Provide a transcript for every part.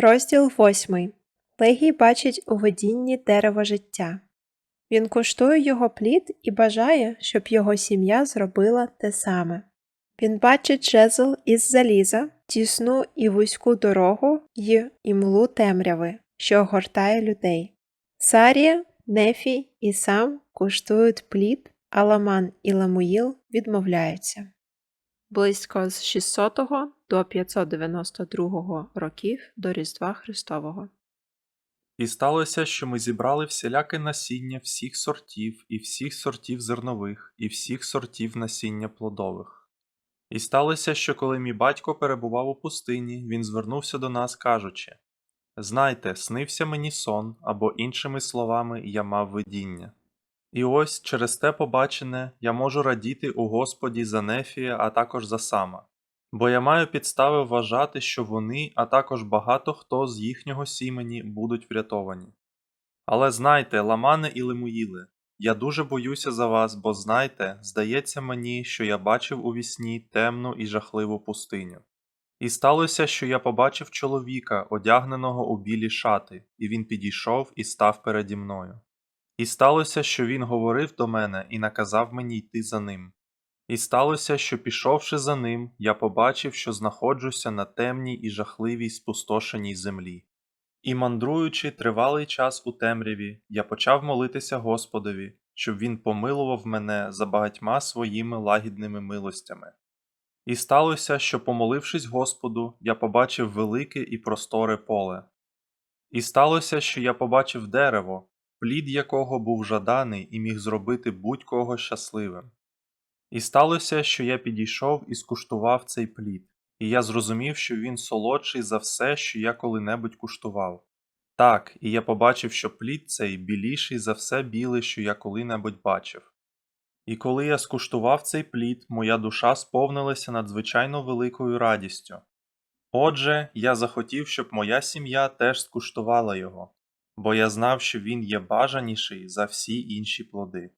Розділ восьмий. Легій бачить у видінні дерево життя. Він куштує його плід і бажає, щоб його сім'я зробила те саме. Він бачить жезл із заліза, тісну і вузьку дорогу й імлу темряви, що огортає людей. Сарія, Нефі і сам куштують плід, а Ламан і Ламуїл відмовляються. Близько з 600 до 592 років до Різдва Христового. І сталося, що ми зібрали всіляке насіння всіх сортів, і всіх сортів зернових, і всіх сортів насіння плодових. І сталося, що коли мій батько перебував у пустині, він звернувся до нас, кажучи: Знайте, снився мені сон, або іншими словами, я мав видіння. І ось через те побачене я можу радіти у Господі за Нефія, а також за Сама. Бо я маю підстави вважати, що вони, а також багато хто з їхнього сімені будуть врятовані. Але знайте, Ламане і Лемуїле, я дуже боюся за вас, бо знайте, здається мені, що я бачив у вісні темну і жахливу пустиню. І сталося, що я побачив чоловіка, одягненого у білі шати, і він підійшов і став переді мною. І сталося, що він говорив до мене і наказав мені йти за ним. І сталося, що, пішовши за ним, я побачив, що знаходжуся на темній і жахливій спустошеній землі. І мандруючи тривалий час у темряві, я почав молитися Господові, щоб він помилував мене за багатьма своїми лагідними милостями. І сталося, що, помолившись Господу, я побачив велике і просторе поле. І сталося, що я побачив дерево, плід якого був жаданий і міг зробити будь-кого щасливим. І сталося, що я підійшов і скуштував цей плід, і я зрозумів, що він солодший за все, що я коли-небудь куштував. Так, і я побачив, що плід цей біліший за все біле, що я коли-небудь бачив. І коли я скуштував цей плід, моя душа сповнилася надзвичайно великою радістю. Отже, я захотів, щоб моя сім'я теж скуштувала його, бо я знав, що він є бажаніший за всі інші плоди.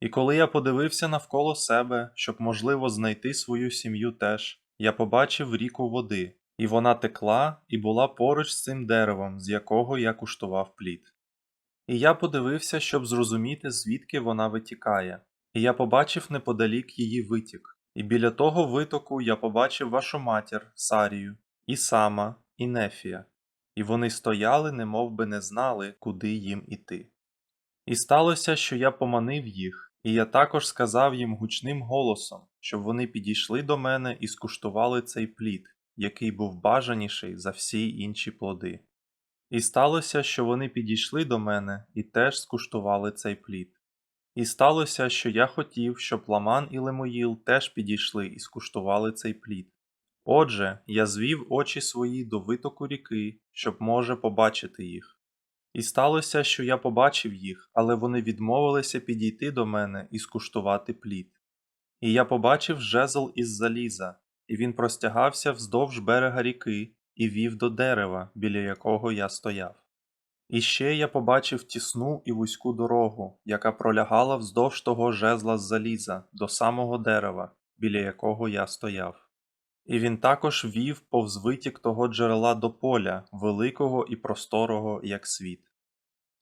І коли я подивився навколо себе, щоб можливо знайти свою сім'ю теж, я побачив ріку води, і вона текла і була поруч з цим деревом, з якого я куштував плід. І я подивився, щоб зрозуміти, звідки вона витікає, і я побачив неподалік її витік, і біля того витоку я побачив вашу матір, Сарію, і Сама, і Нефія, і вони стояли, немов би не знали, куди їм іти. І сталося, що я поманив їх, і я також сказав їм гучним голосом, щоб вони підійшли до мене і скуштували цей плід, який був бажаніший за всі інші плоди. І сталося, що вони підійшли до мене і теж скуштували цей плід. І сталося, що я хотів, щоб Ламан і Лемоїл теж підійшли і скуштували цей плід. Отже, я звів очі свої до витоку ріки, щоб може побачити їх. І сталося, що я побачив їх, але вони відмовилися підійти до мене і скуштувати плід. І я побачив жезл із заліза, і він простягався вздовж берега ріки і вів до дерева, біля якого я стояв. І ще я побачив тісну і вузьку дорогу, яка пролягала вздовж того жезла з заліза до самого дерева, біля якого я стояв. І він також вів повз витік того джерела до поля, великого і просторого, як світ.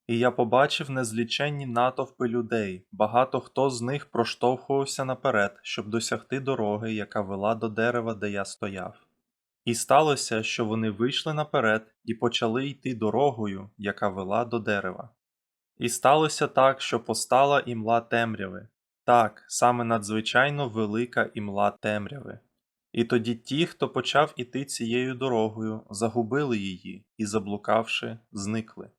І я побачив незліченні натовпи людей, багато хто з них проштовхувався наперед, щоб досягти дороги, яка вела до дерева, де я стояв. І сталося, що вони вийшли наперед і почали йти дорогою, яка вела до дерева. І сталося так, що постала імла темряви, так, саме надзвичайно велика імла темряви. І тоді ті, хто почав іти цією дорогою, загубили її і, заблукавши, зникли.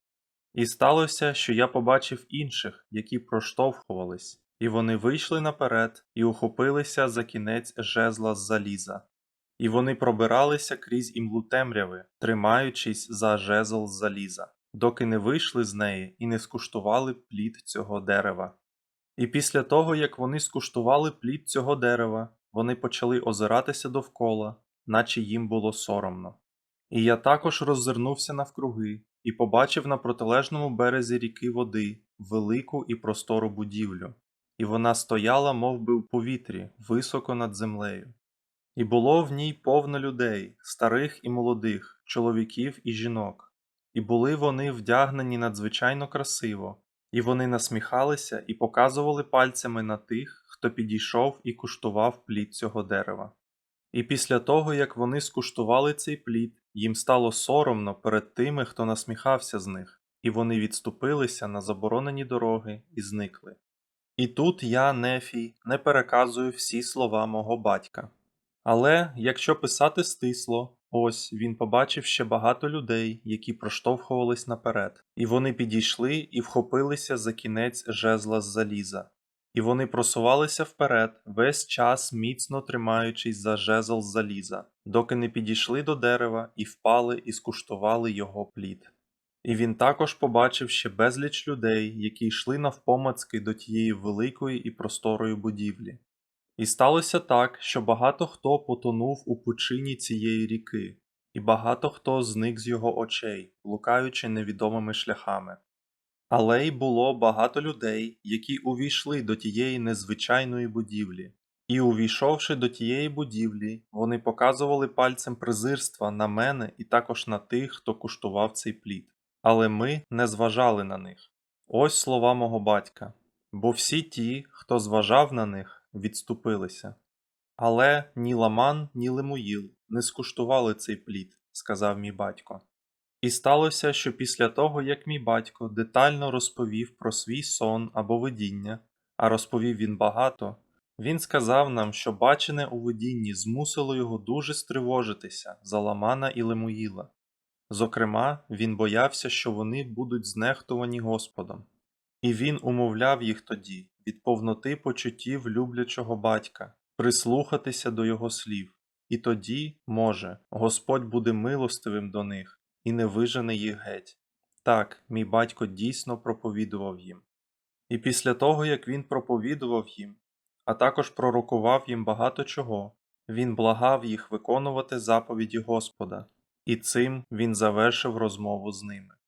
І сталося, що я побачив інших, які проштовхувались, і вони вийшли наперед і ухопилися за кінець жезла з заліза, і вони пробиралися крізь імлу темряви, тримаючись за жезл з заліза, доки не вийшли з неї і не скуштували плід цього дерева. І після того, як вони скуштували плід цього дерева, вони почали озиратися довкола, наче їм було соромно. І я також роззирнувся навкруги і побачив на протилежному березі ріки води велику і простору будівлю, і вона стояла мов би, у повітрі, високо над землею. І було в ній повно людей, старих і молодих, чоловіків і жінок. І були вони вдягнені надзвичайно красиво, і вони насміхалися і показували пальцями на тих, хто підійшов і куштував плід цього дерева. І після того, як вони скуштували цей плід, їм стало соромно перед тими, хто насміхався з них, і вони відступилися на заборонені дороги і зникли. І тут я, Нефій, не переказую всі слова мого батька. Але якщо писати стисло, ось він побачив ще багато людей, які проштовхувались наперед, і вони підійшли і вхопилися за кінець жезла з заліза. І вони просувалися вперед, весь час міцно тримаючись за жезл заліза, доки не підійшли до дерева і впали і скуштували його плід. І він також побачив ще безліч людей, які йшли навпомацки до тієї великої і просторої будівлі. І сталося так, що багато хто потонув у пучині цієї ріки, і багато хто зник з його очей, блукаючи невідомими шляхами. Але й було багато людей, які увійшли до тієї незвичайної будівлі, і, увійшовши до тієї будівлі, вони показували пальцем презирства на мене і також на тих, хто куштував цей плід. Але ми не зважали на них. Ось слова мого батька. Бо всі ті, хто зважав на них, відступилися. Але ні Ламан, ні Лемуїл не скуштували цей плід, сказав мій батько. І сталося, що після того, як мій батько детально розповів про свій сон або видіння, а розповів він багато, він сказав нам, що бачене у видінні змусило його дуже стривожитися за Ламана і Лемуїла. Зокрема, він боявся, що вони будуть знехтувані Господом. І він умовляв їх тоді, від повноти почуттів люблячого батька, прислухатися до його слів, і тоді, може, Господь буде милостивим до них і не вижене їх геть. Так, мій батько дійсно проповідував їм. І після того, як він проповідував їм, а також пророкував їм багато чого, він благав їх виконувати заповіді Господа, і цим він завершив розмову з ними.